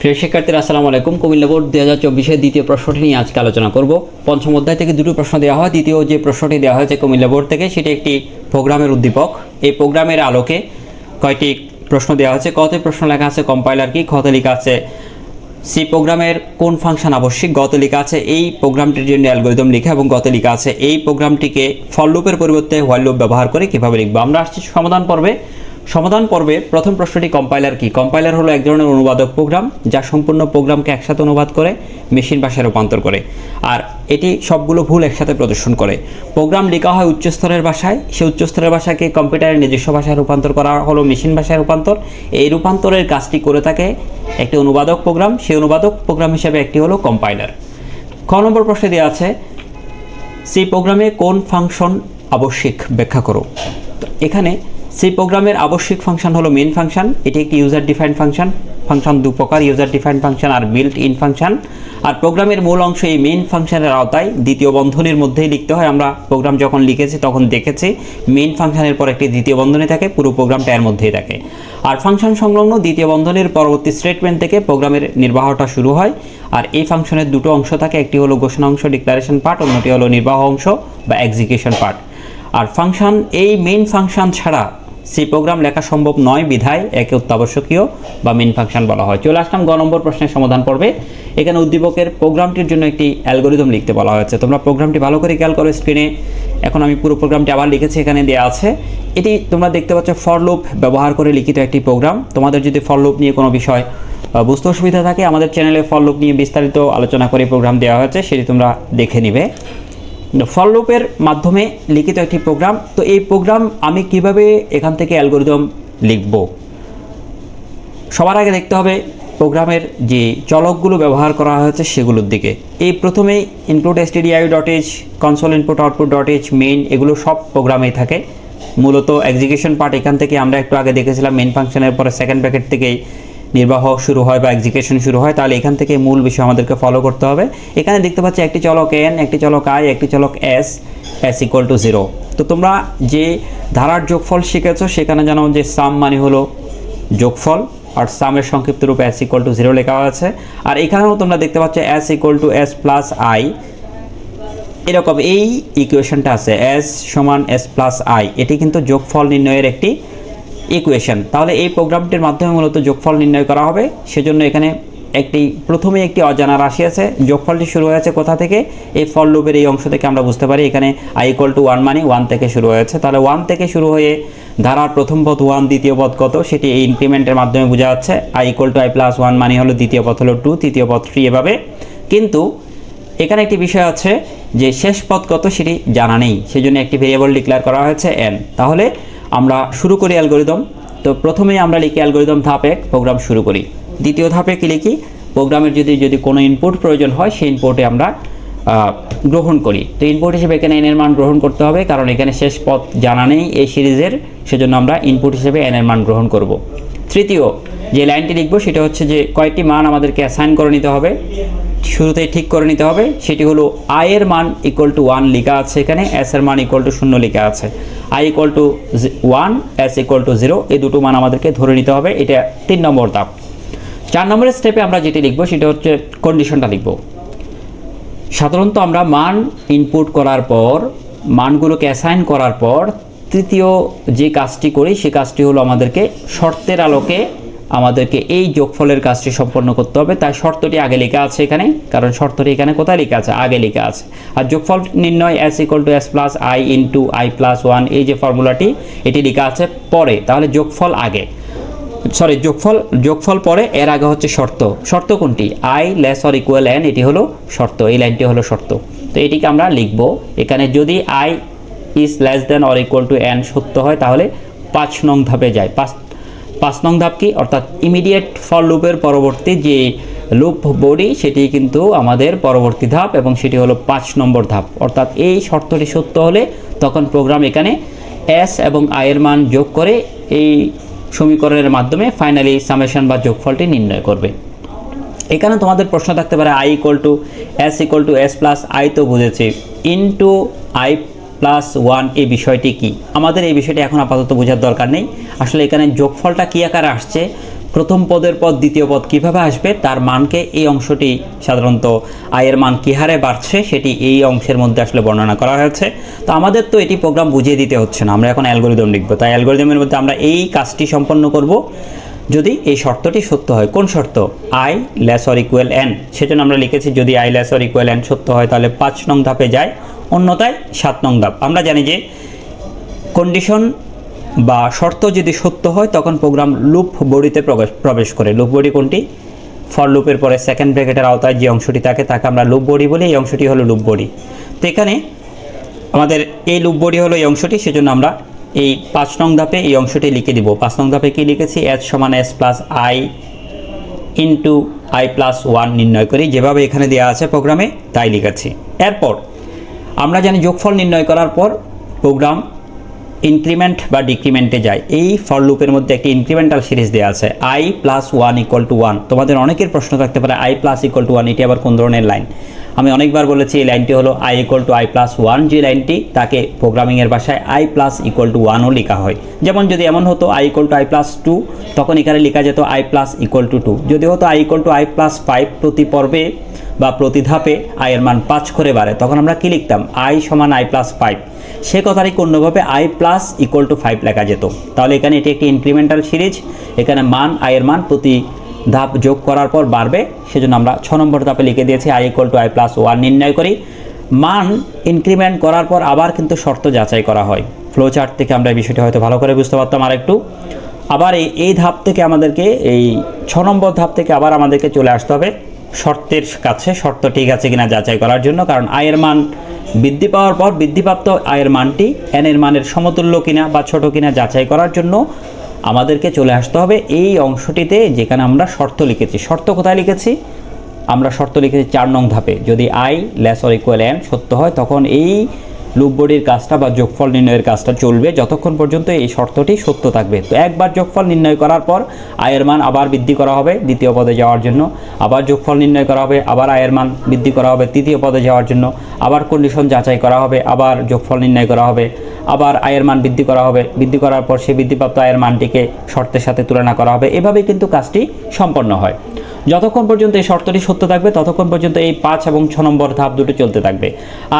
প্রিয় শিক্ষার্থীরা, আসসালামু আলাইকুম। কুমিল্লা বোর্ড দু হাজার চব্বিশের দ্বিতীয় প্রশ্নটি নিয়ে আজকে আলোচনা করব। পঞ্চম অধ্যায় থেকে দুটো প্রশ্ন দেওয়া হয়। দ্বিতীয় যে প্রশ্নটি দেওয়া হয়েছে কুমিল্লা বোর্ড থেকে, সেটি একটি প্রোগ্রামের উদ্দীপক। এই প্রোগ্রামের আলোকে কয়টি প্রশ্ন দেওয়া হয়েছে? কত প্রশ্ন লেখা আছে কম্পাইলার কি? কত লেখা আছে সি প্রোগ্রামের কোন ফাংশন আবশ্যিক? গত লেখা আছে এই প্রোগ্রামটির জন্য অ্যালগোরিদম লেখা এবং গত লেখা আছে এই প্রোগ্রামটিকে ফল লুপের পরিবর্তে হোয়াইল লুপ ব্যবহার করে কীভাবে লিখব? আমরা আসছি সমাধান পর্বে। সমাধান পর্বে প্রথম প্রশ্নটি কম্পাইলার কি? কম্পাইলার হলো এক ধরনের অনুবাদক প্রোগ্রাম যা সম্পূর্ণ প্রোগ্রামকে একসাথে অনুবাদ করে, মেশিন ভাষায় রূপান্তর করে। আর এটি সবগুলো ভুল একসাথে প্রদর্শন করে। প্রোগ্রাম লেখা হয় উচ্চস্তরের ভাষায় সেই উচ্চস্তরের ভাষাকে কম্পিউটারের নিজস্ব ভাষায় রূপান্তর করা হলো, মেশিন ভাষায় রূপান্তর। এই রূপান্তরের কাজটি করে থাকে একটি অনুবাদক প্রোগ্রাম। সেই অনুবাদক প্রোগ্রাম হিসেবে একটি হলো কম্পাইলার। খ নম্বর প্রশ্নে দেওয়া আছে সি প্রোগ্রামে কোন ফাংশন আবশ্যিক? ব্যাখ্যা করো। এখানে সি প্রোগ্রামের আবশ্যিক ফাংশন হলো মেন ফাংশন, এটি একটি ইউজার ডিফাইন্ড ফাংশন ফাংশন দু প্রকার ইউজার ডিফাইন্ড ফাংশন আর বিল্ট ইন ফাংশন। আর প্রোগ্রামের মূল অংশ এই মেন ফাংশনের আওতায়, দ্বিতীয় বন্ধনীর মধ্যেই লিখতে হয়, আমরা প্রোগ্রাম যখন লিখেছি তখন দেখেছি মেন ফাংশনের পর একটি দ্বিতীয় বন্ধনী থাকে, পুরো প্রোগ্রামটা এর মধ্যেই থাকে। আর ফাংশন সংলগ্ন দ্বিতীয় বন্ধনীর পরবর্তী স্টেটমেন্ট থেকে প্রোগ্রামের নির্বাহটা শুরু হয়, আর এই ফাংশনের দুটো অংশ থাকে, একটি হলো ঘোষণা অংশ ডিক্লারেশন পার্ট অন্যটি হলো নির্বাহ অংশ বা এক্সিকিউশন পার্ট আর ফাংশন, এই মেইন ফাংশন ছাড়া সি প্রোগ্রাম লেখা সম্ভব নয়, বিধায় একে অত্যাবশ্যকীয় বা মেন ফাংশন বলা হয়। চলে আসলাম গ নম্বর প্রশ্নের সমাধান পর্বে। এখানে উদ্দীপকের প্রোগ্রামটির জন্য একটি অ্যালগোরিদম লিখতে বলা হয়েছে। তোমরা প্রোগ্রামটি ভালো করে খেয়াল করো স্ক্রিনে এখন আমি পুরো প্রোগ্রামটি আবার লিখেছি, এখানে দেওয়া আছে। এটি তোমরা দেখতে পাচ্ছ ফর লুপ ব্যবহার করে লিখিত একটি প্রোগ্রাম। তোমাদের যদি ফর লুপ নিয়ে কোনো বিষয় বুঝতে অসুবিধা থাকে, আমাদের চ্যানেলে ফর লুপ নিয়ে বিস্তারিত আলোচনা করে প্রোগ্রাম দেওয়া হয়েছে, সেটি তোমরা দেখে নিবে। ফল লুপের মাধ্যমে লিখিত একটি প্রোগ্রাম তো এই প্রোগ্রাম আমি কীভাবে এখান থেকে অ্যালগোরিদম লিখব? সবার আগে দেখতে হবে প্রোগ্রামের যে চলকগুলো ব্যবহার করা হয়েছে সেগুলোর দিকে। এই প্রথমে input STDI dot H console input output dot H main এগুলো সব প্রোগ্রামেই থাকে। মূলত এক্সিকিউশন পার্ট এখান থেকে আমরা একটু আগে দেখেছিলাম মেইন ফাংশনের পরে সেকেন্ড প্যাকেট থেকেই নির্বাহ শুরু হয় বা এক্সিকিউশন শুরু হয়, তাহলে এখান থেকে মূল বিষয় আমাদেরকে ফলো করতে হবে। এখানে দেখতে পাচ্ছি একটি চলক এন একটি চলক আই একটি চলক S S equal to zero তো তোমরা যে ধারার যোগফল শিখেছো, সেখানে জানো যে সাম মানে হলো যোগফল, আর সামের সংক্ষিপ্ত রূপে এস ইকুয়াল টু জিরো লেখা আছে। আর এখানেও তোমরা দেখতে পাচ্ছ S equal to S plus I এরকম এই ইকুয়েশনটা আছে এস সমান এস প্লাস আই এটি কিন্তু যোগফল নির্ণয়ের একটি ইকুয়েশন তাহলে এই প্রোগ্রামটির মাধ্যমে মূলত যোগফল নির্ণয় করা হবে। সেজন্য এখানে একটি, প্রথমে একটি অজানা রাশি আছে। যোগফলটি শুরু হয়েছে কোথা থেকে? এই ফল লুপের এই অংশ থেকে আমরা বুঝতে পারি এখানে আই ইকুয়াল টু ওয়ান মানে ওয়ান থেকে শুরু হয়েছে। তাহলে ওয়ান থেকে শুরু হয়ে ধারার প্রথম পথ ওয়ান দ্বিতীয় পথ কত? সেটি এই ইনক্রিমেন্টের মাধ্যমে বোঝা যাচ্ছে। I equal to I plus one মানে হলো দ্বিতীয় পথ হলো টু তৃতীয় পথ থ্রি এভাবে। কিন্তু এখানে একটি বিষয় আছে যে শেষ পথ কত সেটি জানা নেই। সেজন্য একটি ভেরিয়েবল ডিক্লেয়ার করা হয়েছে এন তাহলে আমরা শুরু করি অ্যালগোরিদম। তো প্রথমেই আমরা লিখি অ্যালগোরিদম ধাপ এক প্রোগ্রাম শুরু করি। দ্বিতীয় ধাপে কি লিখি? প্রোগ্রামের যদি যদি কোনো ইনপুট প্রয়োজন হয়, সেই ইনপুটে আমরা গ্রহণ করি। তো ইনপুট হিসেবে এখানে এনের মান গ্রহণ করতে হবে, কারণ এখানে শেষ পথ জানা নেই এই সিরিজের, সেজন্য আমরা ইনপুট হিসেবে এনের মান গ্রহণ করব। তৃতীয় যে লাইনটি লিখব সেটা হচ্ছে যে কয়টি মান আমাদেরকে অ্যাসাইন করে নিতে হবে। শুরুতে ঠিক করে নিতে হবে। সেটি হলো আই এর মান ইকুয়াল টু ওয়ান লেখা আছে এখানে এস এর মান ইকুয়াল টু শূন্য লেখা আছে। I equal to one S equal to zero এই দুটো মান আমাদেরকে ধরে নিতে হবে। এটা তিন নম্বর ধাপ। চার নম্বরের স্টেপে আমরা যেটি লিখব সেটা হচ্ছে কন্ডিশনটা লিখব। সাধারণত আমরা মান ইনপুট করার পর, মানগুলোকে অ্যাসাইন করার পর, তৃতীয় যে কাজটি করি, সে কাজটি হলো আমাদেরকে শর্তের আলোকে আমাদেরকে এই যোগফলের কাজটি সম্পন্ন করতে হবে। তাই শর্তটি আগে লেখা আছে এখানে, কারণ শর্তটি এখানে কোথায় লেখা আছে? আগে লেখা আছে। আর যোগফল নির্ণয় S equal to S plus I into I plus one এই যে ফর্মুলাটি, এটি লেখা আছে পরে। তাহলে যোগফল আগে। সরি যোগফল যোগফল পরে, এর আগে হচ্ছে শর্ত। শর্ত কোনটি? I less or equal N এটি হলো শর্ত। এই লাইনটি হলো শর্ত। তো এটিকে আমরা লিখব, এখানে যদি I is less than or equal to N সত্য হয়, তাহলে পাঁচ নং ধাপে যায়। পাঁচ পাঁচ নং ধাপ কি অর্থাৎ ইমিডিয়েট ফর লুপের পরবর্তী যে লুপ বডি সেটি কিন্তু আমাদের পরবর্তী ধাপ এবং সেটি হলো পাঁচ নম্বর ধাপ। অর্থাৎ এই শর্তটি সত্য হলে তখন প্রোগ্রাম এখানে এস এবং আয়ের মান যোগ করে এই সমীকরণের মাধ্যমে ফাইনালি সামেশন বা যোগফলটি নির্ণয় করবে। এখানে তোমাদের প্রশ্ন থাকতে পারে I equal to S equal to S plus I তো বুঝেছি। ইন্টু আই প্লাস ওয়ান এই বিষয়টি কি? আমাদের এই বিষয়টি এখন আপাতত বোঝার দরকার নেই। আসলে এখানে যোগফলটা কী আকারে আসছে? প্রথম পদের পদ দ্বিতীয় পদ কীভাবে আসবে? তার মানকে এই অংশটি সাধারণত আয়ের মান কী হারে বাড়ছে? সেটি এই অংশের মধ্যে আসলে বর্ণনা করা হয়েছে। তো আমাদের তো এটি প্রোগ্রাম বুঝিয়ে দিতে হচ্ছে না। আমরা এখন অ্যালগোরিদম লিখব। তাই অ্যালগোরিদমের মধ্যে আমরা এই কাজটি সম্পন্ন করব। যদি এই শর্তটি সত্য হয়, কোন শর্ত? I less or equal N সেজন্য আমরা লিখেছি, যদি I less or equal N সত্য হয়, তাহলে পাঁচ নং ধাপে যায়। অন্যথায় সাত নং ধাপ। আমরা জানি যে কন্ডিশন বা শর্ত যদি সত্য হয়, তখন প্রোগ্রাম লুপ বডিতে প্রবেশ প্রবেশ করে। লুপ বডি কোনটি? ফর লুপের পরে সেকেন্ড ব্র্যাকেটের আওতায় যে অংশটি থাকে, তাকে আমরা লুপ বডি বলি। এই অংশটি হলো লুপ বডি। তো এখানে আমাদের এই লুপ বডি হলো এই অংশটি, সেজন্য আমরা এই পাঁচ নং ধাপে এই অংশটি লিখে দিব। পাঁচ নং ধাপে কি লিখেছি? এস সমান S plus I into I plus one নির্ণয় করি। যেভাবে এখানে দেওয়া আছে প্রোগ্রামে তাই লিখেছি। এরপর আমরা জানি যোগফল নির্ণয় করার পর প্রোগ্রাম ইনক্রিমেন্ট বা ডিক্রিমেন্টে যায়। এই ফর লুপের মধ্যে একটি ইনক্রিমেন্টাল সিরিজ দেওয়া আছে। I plus one equal to one তোমাদের অনেকের প্রশ্ন থাকতে পারে I plus equal to one এটি আবার কোন ধরনের লাইন আমি অনেকবার বলেছি এই লাইনটি হলো I equal to I plus one যে লাইনটি তাকে প্রোগ্রামিংয়ের ভাষায় আই প্লাস ইকুয়াল টু ওয়ানও লেখা হয়। যেমন যদি এমন হতো I equal to I plus two তখন এখানে লেখা যেত I plus equal to two যদি হতো I equal to I plus five প্রতি পর্বে বা প্রতি ধাপে আয়ের মান পাঁচ করে বাড়ে, তখন আমরা কি লিখতাম? আই সমান আই প্লাস ফাইভ সে কথাটি অন্যভাবে I plus equal to five লেখা যেত। তাহলে এখানে এটি একটি ইনক্রিমেন্টাল সিরিজ এখানে মান আয়ের মান প্রতি ধাপ যোগ করার পর বাড়বে। সেজন্য আমরা ছ নম্বর ধাপে লিখে দিয়েছি I equal to I plus one নির্ণয় করি। মান ইনক্রিমেন্ট করার পর আবার কিন্তু শর্ত যাচাই করা হয়। ফ্লো চার্ট থেকে আমরা এই বিষয়টি হয়তো ভালো করে বুঝতে পারতাম আর একটু আবার এই এই ধাপ থেকে আমাদেরকে, এই ছ নম্বর ধাপ থেকে আবার আমাদেরকে চলে আসতে হবে শর্তের কাছে। শর্ত ঠিক আছে কিনা যাচাই করার জন্য, কারণ আয়ের মান বৃদ্ধি পাওয়ার পর বৃদ্ধিপ্রাপ্ত আয়ের মানটি এন এর মানের সমতুল্য কিনা বা ছোট কিনা যাচাই করার জন্য আমাদেরকে চলে আসতে হবে এই অংশটিতে যেখানে আমরা শর্ত লিখেছি। শর্ত কোথায় লিখেছি? আমরা শর্ত লিখেছি চার নং ধাপে। যদি I less or equal N সত্য হয়, তখন এই লুপ বডির কাজটা বা যোগফল নির্ণয়ের কাজটা চলবে যতক্ষণ পর্যন্ত এই শর্তটি সত্য থাকবে। তো একবার যোগফল নির্ণয় করার পর আয়ের মান আবার বৃদ্ধি করা হবে দ্বিতীয় পদে যাওয়ার জন্য। আবার যোগফল নির্ণয় করা হবে, আবার আয়ের মান বৃদ্ধি করা হবে তৃতীয় পদে যাওয়ার জন্য। আবার কন্ডিশন যাচাই করা হবে, আবার যোগফল নির্ণয় করা হবে। আবার আয়ের মান বৃদ্ধি করা হবে। বৃদ্ধি করার পর সেই বৃদ্ধিপ্রাপ্ত আয়ের মানটিকে শর্তের সাথে তুলনা করা হবে। এভাবেই কিন্তু কাজটি সম্পন্ন হয়। যতক্ষণ পর্যন্ত এই শর্তটি সত্য থাকবে, ততক্ষণ পর্যন্ত এই পাঁচ এবং ছ নম্বর ধাপ দুটো চলতে থাকবে।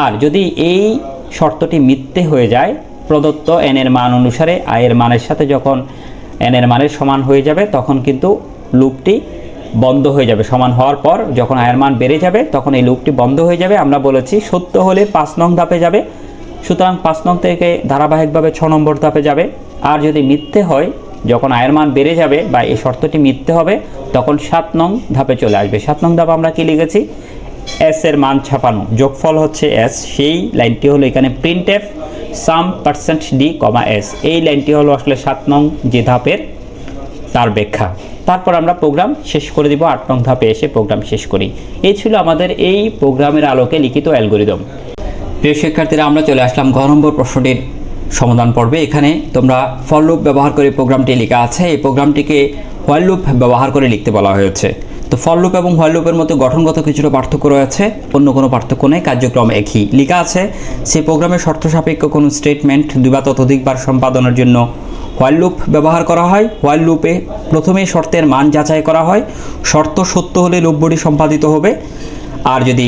আর যদি এই শর্তটি মিথ্যে হয়ে যায়, প্রদত্ত এন এর মান অনুসারে আয়ের মানের সাথে যখন এন এর মানের সমান হয়ে যাবে, তখন কিন্তু লুপটি বন্ধ হয়ে যাবে। সমান হওয়ার পর যখন আয়ের মান বেড়ে যাবে, তখন এই লুপটি বন্ধ হয়ে যাবে। আমরা বলেছি সত্য হলে পাঁচ নং ধাপে যাবে। সুতরাং পাঁচ নং থেকে ধারাবাহিকভাবে ছ নম্বর ধাপে যাবে। আর যদি মিথ্যে হয় যখন আয়ের মান বেড়ে যাবে বা এই শর্তটি মিথ্যে হবে, তখন সাত নং ধাপে চলে আসবে। সাত নং ধাপ আমরা কি লিখেছি? এস এর মান ছাপানো। যোগফল হচ্ছে এস সেই লাইনটি হলো এখানে print F sum percent D comma S এই লাইনটি হলো আসলে সাত নং যে ধাপের তার ব্যাখ্যা। তারপর আমরা প্রোগ্রাম শেষ করে দিব, আট নং ধাপে এসে প্রোগ্রাম শেষ করি। এই ছিল আমাদের এই প্রোগ্রামের আলোকে লিখিত অ্যালগোরিদম। প্রিয় শিক্ষার্থীরা, আমরা চলে আসলাম ঘ নম্বর প্রশ্নটির সমাধান পর্বে। এখানে তোমরা ফল লুপ ব্যবহার করে প্রোগ্রামটি লেখা আছে। এই প্রোগ্রামটিকে হোয়াইল লুপ ব্যবহার করে লিখতে বলা হয়েছে। তো ফল লুপ এবং হোয়াইল লুপের মধ্যে গঠনগত কিছুটা পার্থক্য রয়েছে, অন্য কোনো পার্থক্য নেই, কার্যক্রম একই। লেখা আছে, সেই প্রোগ্রামের শর্ত সাপেক্ষ কোনো স্টেটমেন্ট দুই বা ততোধিকবার সম্পাদনের জন্য হোয়াইল লুপ ব্যবহার করা হয়। হোয়াইল লুপে প্রথমে শর্তের মান যাচাই করা হয়। শর্ত সত্য হলে লুপ সম্পাদিত হবে। আর যদি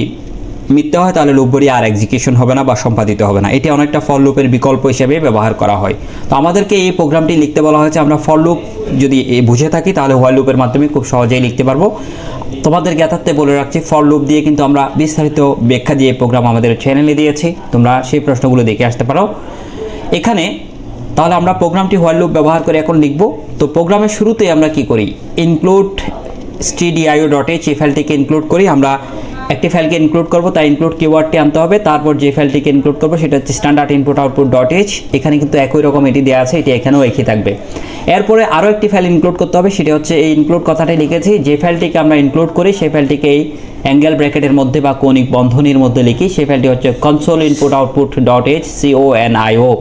মিথ্যা হয়, তাহলে লুপ বডি আর এক্সিকিউশন হবে না বা সম্পাদিত হবে না। এটি অনেকটা ফল লুপের বিকল্প হিসেবে ব্যবহার করা হয়। তো আমাদেরকে এই প্রোগ্রামটি লিখতে বলা হয়েছে, আমরা ফল লুপ যদি বুঝে থাকি, তাহলে হোয়াইল লুপের মাধ্যমে খুব সহজেই লিখতে পারব। তোমাদের জ্ঞাতার্থে বলে রাখছি ফল লুপ দিয়ে কিন্তু আমরা বিস্তারিত ব্যাখ্যা দিয়ে প্রোগ্রাম আমাদের চ্যানেলে দিয়েছি। তোমরা সেই প্রশ্নগুলো দেখে আসতে পারো। এখানে তাহলে আমরা প্রোগ্রামটি হোয়াইল লুপ ব্যবহার করে এখন লিখব। তো প্রোগ্রামের শুরুতে আমরা কি করি? ইনক্লুড stdio ডট এইচ এই ফাইলটিকে ইনক্লুড করি। আমরা একটি ফাইলকে ইনক্লুড করব তাই ইনক্লুড কিওয়ার্ডটি আনতে হবে, তারপর যে ফাইলটিকে ইনক্লুড করব সেটা হচ্ছে standard input output dot H এখানে কিন্তু একই রকম এটি দেওয়া আছে, এটি এখানেও একই থাকবে। এরপরে আরও একটি ফাইল ইনক্লুড করতে হবে, সেটা হচ্ছে এই ইনক্লুড কথাটি লিখেছি, যে ফাইলটিকে আমরা ইনক্লুড করি, সেই ফাইলটিকে এই অ্যাঙ্গেল ব্র্যাকেটের মধ্যে বা কৌণিক বন্ধনীর মধ্যে লিখি, সেই ফাইলটি হচ্ছে console input output dot H CO N IO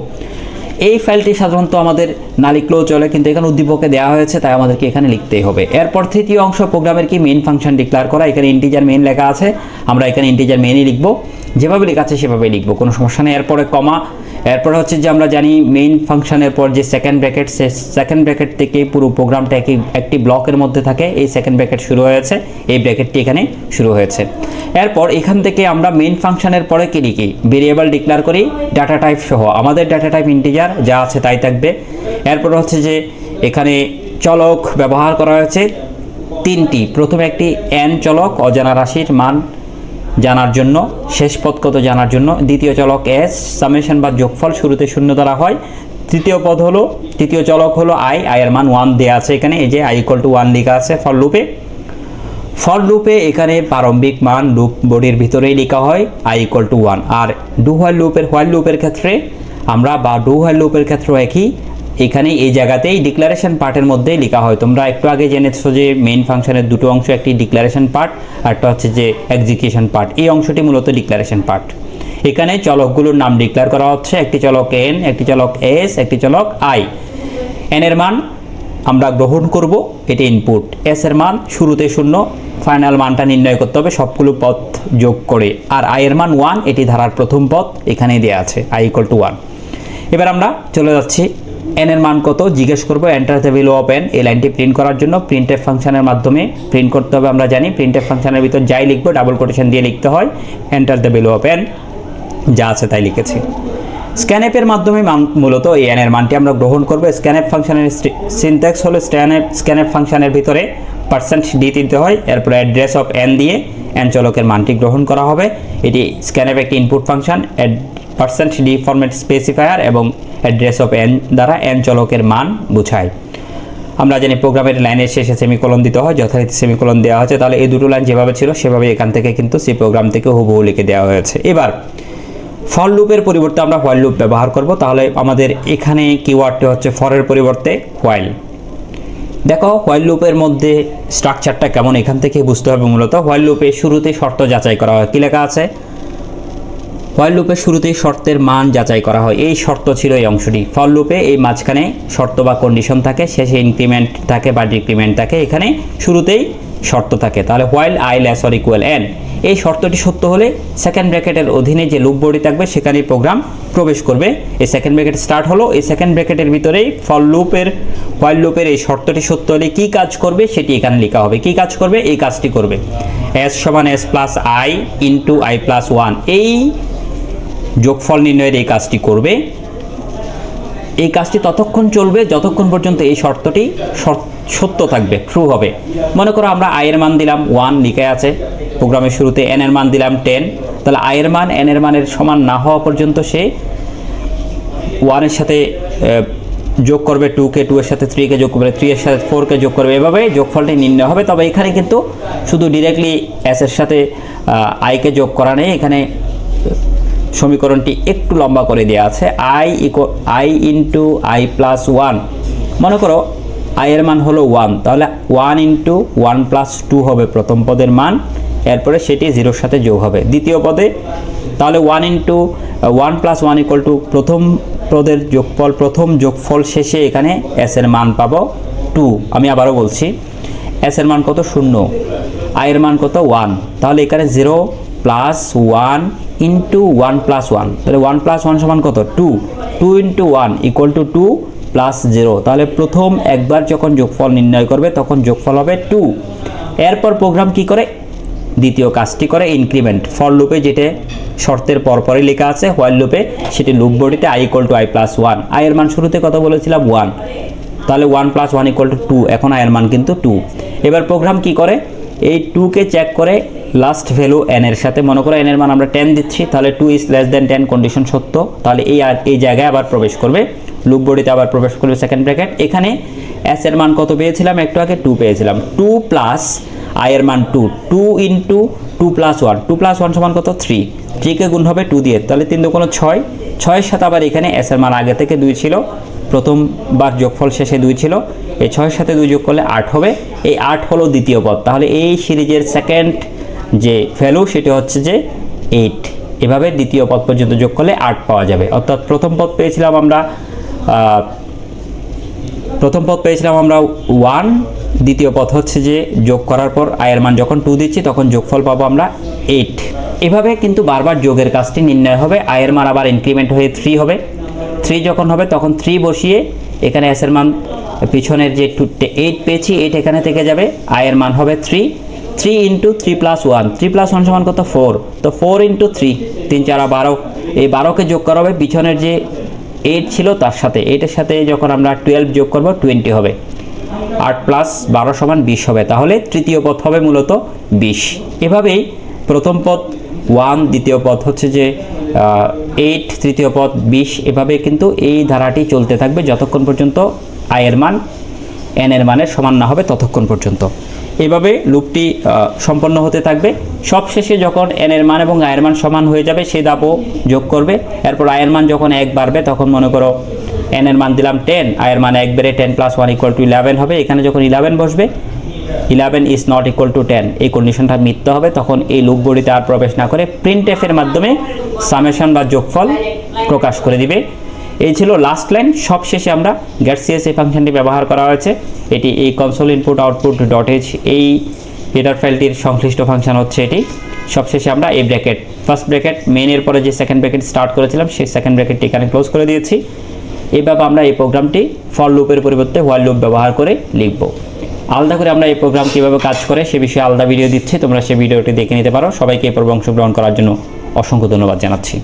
এই ফাইলটি সাধারণত আমাদের না লিখলেও চলে, কিন্তু এখানে উদ্দীপকে দেওয়া হয়েছে, তাই আমাদেরকে এখানে লিখতেই হবে। এরপর তৃতীয় অংশ প্রোগ্রামের কি মেন ফাংশন ডিক্লার করা, এখানে ইন্টিজার মেন লেখা আছে, আমরা এখানে ইন্টিজার মেনই লিখব। যেভাবে লেখা আছে সেভাবেই লিখব, কোনো সমস্যা নেই। এরপরে কমা এরপর হচ্ছে যে আমরা জানি মেইন ফাংশনের পর যে সেকেন্ড ব্র্যাকেট সে সেকেন্ড ব্র্যাকেট থেকে পুরো প্রোগ্রামটা একই, একটি ব্লকের মধ্যে থাকে, এই সেকেন্ড ব্র্যাকেট শুরু হয়েছে এই ব্র্যাকেটটি এখানে শুরু হয়েছে। এরপর এখান থেকে আমরা মেইন ফাংশনের পরে কি লিখি? ভেরিয়েবল ডিক্লেয়ার করি ডাটা টাইপ সহ। আমাদের ডাটা টাইপ ইন্টিজার যা আছে তাই থাকবে। এরপর হচ্ছে যে এখানে চলক ব্যবহার করা হয়েছে তিনটি। প্রথমে একটি এন চলক, অজানা রাশির মান জানার জন্য, শেষ পদ কত জানার জন্য, দ্বিতীয় চলক এস, সামেশন বা যোগফল শুরুতে শূন্য দ্বারা হয়। তৃতীয় পদ হলো, তৃতীয় চলক হলো আই আয়ের মান ওয়ান দেওয়া আছে এখানে, এই যে আই ইকুয়াল টু ওয়ান লেখা আছে ফর লুপে ফর লুপে এখানে প্রারম্ভিক মান লুপ বডির ভিতরেই লেখা হয় আই ইকুয়াল টু ওয়ান আর ডু হোয়াইল লুপের হোয়াইল লুপের ক্ষেত্রে আমরা বা ডু হোয়াইল লুপের ক্ষেত্রেও একই। এখানে এই জায়গাতেই ডিক্লারেশন পার্টের মধ্যেই লেখা হয়। তোমরা একটু আগে জেনেছো যে মেইন ফাংশনের দুটো অংশ, একটি ডিক্লারেশন পার্ট আর একটা হচ্ছে যে এক্সিকিউশন পার্ট এই অংশটি মূলত ডিক্লারেশন পার্ট এখানে চলকগুলোর নাম ডিক্লেয়ার করা হচ্ছে। একটি চলক এন একটি চলক এস একটি চলক আই এন এর মান আমরা গ্রহণ করব, এটি ইনপুট এস এর মান শুরুতে শূন্য ফাইনাল মানটা নির্ণয় করতে হবে, সবগুলো পথ যোগ করে। আর আই এর মান ওয়ান এটি ধারার প্রথম পথ, এখানেই দেওয়া আছে আই ইকুয়াল টু ওয়ান এবার আমরা চলে যাচ্ছি এন এর মান কত? জিজ্ঞেস করব এন্টার দ্য ভ্যালু অফ এই লাইনটি প্রিন্ট করার জন্য। প্রিন্টের ফাংশনের মাধ্যমে প্রিন্ট করতে হবে, আমরা জানি। প্রিন্টের ফাংশনের ভিতর যাই লিখব ডাবল কোটেশন দিয়ে লিখতে হয়। Enter the value of N যা আছে তাই লিখেছি। স্ক্যানএপের মাধ্যমে মূলত এই এন এর মানটি আমরা গ্রহণ করব। স্ক্যানএপ ফাংশনের সিনট্যাক্স হলো স্ক্যানএপ স্ক্যানএপ ফাংশনের ভিতরে পার্সেন্ট ডি দিতে হয়। এরপরে অ্যাড্রেস অফ এন দিয়ে এন চলকের মানটি গ্রহণ করা হবে। এটি স্ক্যানএপ একটি input function percent D format specifier এবং অ্যাড্রেস অফ এন দ্বারা এন চলকের মান বোঝায়। আমরা জানি প্রোগ্রামের লাইনের শেষে সেমিকোলন দিতে হয়, যথারীতি সেমিকোলন দেওয়া হয়েছে, তাহলে এই দুটো লাইন যেভাবে ছিল, সেভাবে এখান থেকে কিন্তু সি প্রোগ্রাম থেকে হুবহু লিখে দেওয়া হয়েছে। এবার ফর লুপের পরিবর্তে আমরা হোয়াইল লুপ ব্যবহার করব, তাহলে আমাদের এখানে কিওয়ার্ডটি হচ্ছে ফরের পরিবর্তে হোয়াইল দেখো হোয়াইল লুপের মধ্যে স্ট্রাকচারটা কেমন এখান থেকে বুঝতে হবে মূলত। হোয়াইল লুপে শুরুতে শর্ত যাচাই করা হয়। কী লেখা আছে? হোয়াইল লুপের শুরুতেই শর্তের মান যাচাই করা হয়। এই শর্ত ছিল এই অংশটি। ফল লুপে এই মাঝখানে শর্ত বা কন্ডিশন থাকে, শেষে ইনক্রিমেন্ট থাকে বা ডিক্রিমেন্ট থাকে। এখানে শুরুতেই শর্ত থাকে। তাহলে while I less or equal N এই শর্তটি সত্য হলে সেকেন্ড ব্র্যাকেটের অধীনে যে লুপ বডি থাকবে, সেখানেই প্রোগ্রাম প্রবেশ করবে। এই সেকেন্ড ব্র্যাকেট স্টার্ট হলো, এই সেকেন্ড ব্র্যাকেটের ভিতরেই ফল লুপের হোয়াইল লুপের এই শর্তটি সত্য হলে কী কাজ করবে, সেটি এখানে লেখা হবে। কী কাজ করবে? এই কাজটি করবে। এস সমান S plus I into I plus one এই যোগফল নির্ণয়ের এই কাজটি করবে। এই কাজটি ততক্ষণ চলবে যতক্ষণ পর্যন্ত এই শর্তটি শর্ত- সত্য থাকবে ট্রু হবে। মনে করো আমরা আয়ের মান দিলাম ওয়ান লিখে আছে। প্রোগ্রামের শুরুতে এন এর মান দিলাম টেন তাহলে আয়ের মান এন এর মানের সমান না হওয়া পর্যন্ত সে ওয়ানের সাথে যোগ করবে টুকে টু এর সাথে থ্রিকে যোগ করবে থ্রি এর সাথে ফোরকে যোগ করবে। এভাবে যোগফলটি নির্ণয় হবে। তবে এখানে কিন্তু শুধু ডিরেক্টলি এস এর সাথে আইকে যোগ করা নেই। এখানে সমীকরণটি একটু লম্বা করে দেওয়া আছে I equal I into I plus one মনে করো আই এর মান হলো ওয়ান তাহলে one into one plus two হবে প্রথম পদের মান, এরপরে সেটি জিরোর সাথে যোগ হবে। দ্বিতীয় পদে, তাহলে one into one plus one equal to প্রথম পদের যোগফল, প্রথম যোগফল শেষে এখানে এস এর মান পাবো টু আমি আবারও বলছি এস এর মান কত? শূন্য। আই এর মান কত? ওয়ান তাহলে এখানে zero plus one into one plus one তাহলে ওয়ান প্লাস ওয়ান সমান কত? Two two into one equal to two plus zero তাহলে প্রথম একবার যখন যোগফল নির্ণয় করবে, তখন যোগফল হবে টু এরপর প্রোগ্রাম কি করে? দ্বিতীয় কাজটি করে ইনক্রিমেন্ট ফর লুপে যেটা শর্তের পরপরই লেখা আছে হোয়াইল লুপে সেটি লুপ বডিতে I equal to I plus one I এর মান শুরুতে কত বলেছিলাম? ওয়ান তাহলে one plus one equal to two এখন আয়ের মান কিন্তু টু এবার প্রোগ্রাম কি করে? এই টুকে চেক করে লাস্ট ভ্যালু এন এর সাথে। মনে করো এন এর মান আমরা টেন দিচ্ছি, তাহলে two is less than ten condition সত্য। তাহলে এই এই জায়গায় আবার প্রবেশ করবে। লুপ বডিতে আবার প্রবেশ করবে সেকেন্ড ব্র্যাকেট এখানে এস এর মান কত পেয়েছিলাম? একটু আগে টু পেয়েছিলাম। টু প্লাস আই এর মান two two into two plus one two plus one সমান কত? থ্রি থ্রিকে গুণ হবে টু দিয়ে। তাহলে তিন কোনো ছয়। ছয়ের সাথে আবার এখানে এস এর মান আগে থেকে দুই ছিল। প্রথমবার যোগফল শেষে দুই ছিল। এই ছয়ের সাথে দুই যোগ করলে আট হবে। এই আট হলো দ্বিতীয় পদ। তাহলে এই সিরিজের সেকেন্ড যে ভ্যালু সেটি হচ্ছে যে এইট এভাবে দ্বিতীয় পদ পর্যন্ত যোগ করলে আট পাওয়া যাবে। অর্থাৎ প্রথম পদ পেয়েছিলাম আমরা প্রথম পদ পেয়েছিলাম আমরা ওয়ান দ্বিতীয় পদ হচ্ছে যে যোগ করার পর আয়ের মান যখন টু দিচ্ছি, তখন যোগফল পাবো আমরা এইট এভাবে কিন্তু বারবার যোগের কাজটি নির্ণয় হবে। আয়ের মান আবার ইনক্রিমেন্ট হয়ে থ্রি হবে। থ্রি যখন হবে, তখন থ্রি বসিয়ে এখানে এসের মান পিছনের যে টু এইট পেয়েছি এইট এখানে থেকে যাবে। আয়ের মান হবে three three into three plus one three plus one সমান কত? ফোর তো ফোর ইন্টু থ্রি তিন চার বারো। এই বারোকে যোগ করা হবে, পিছনের যে এইট ছিল তার সাথে। এইটের সাথে যখন আমরা টুয়েলভ যোগ করব টোয়েন্টি হবে। আট প্লাস বারো সমান বিশ হবে। তাহলে তৃতীয় পথ হবে মূলত বিশ। এভাবেই প্রথম পথ ওয়ান দ্বিতীয় পথ হচ্ছে যে এইট তৃতীয় পথ বিশ। এভাবে কিন্তু এই ধারাটি চলতে থাকবে যতক্ষণ পর্যন্ত আয়ের মান এন এর মানের সমান না হবে ততক্ষণ পর্যন্ত। এভাবে লুপটি সম্পন্ন হতে থাকবে। সবশেষে যখন এন এর মান এবং আয়ের মান সমান হয়ে যাবে সে দাপও যোগ করবে। এরপর আয়ের মান যখন এক বাড়বে, তখন মনে করো এন এর মান দিলাম টেন আয়ের মান এক বেড়ে ten plus one equal to eleven হবে। এখানে যখন ইলেভেন বসবে eleven is not equal to ten এই কন্ডিশনটা মিথ্যা হবে, তখন এই লুপ আর প্রবেশ না করে প্রিন্ট এফের মাধ্যমে সামেশন বা যোগফল প্রকাশ করে দিবে। এই ছিল লাস্ট লাইন সবশেষে আমরা গেট সিএস এই ফাংশনটি ব্যবহার করা হয়েছে। এটি এই console input output dot H এই হেডার ফাইলটির সংশ্লিষ্ট ফাংশন হচ্ছে এটি। সবশেষে আমরা এই ব্র্যাকেট ফার্স্ট ব্র্যাকেট মেনের পরে যে সেকেন্ড ব্র্যাকেট স্টার্ট করেছিলাম, সেই সেকেন্ড ব্র্যাকেটটি এখানে ক্লোজ করে দিয়েছি। এইভাবে আমরা এই প্রোগ্রামটি ফর লুপের পরিবর্তে হোয়াইল লুপ ব্যবহার করে লিখব। আলাদা করে আমরা এই প্রোগ্রাম কীভাবে কাজ করে, সে বিষয়ে আলাদা ভিডিও দিচ্ছি। তোমরা সেই ভিডিওটি দেখে নিতে পারো। সবাইকে এই পর্ব অংশগ্রহণ করার জন্য অসংখ্য ধন্যবাদ জানাচ্ছি।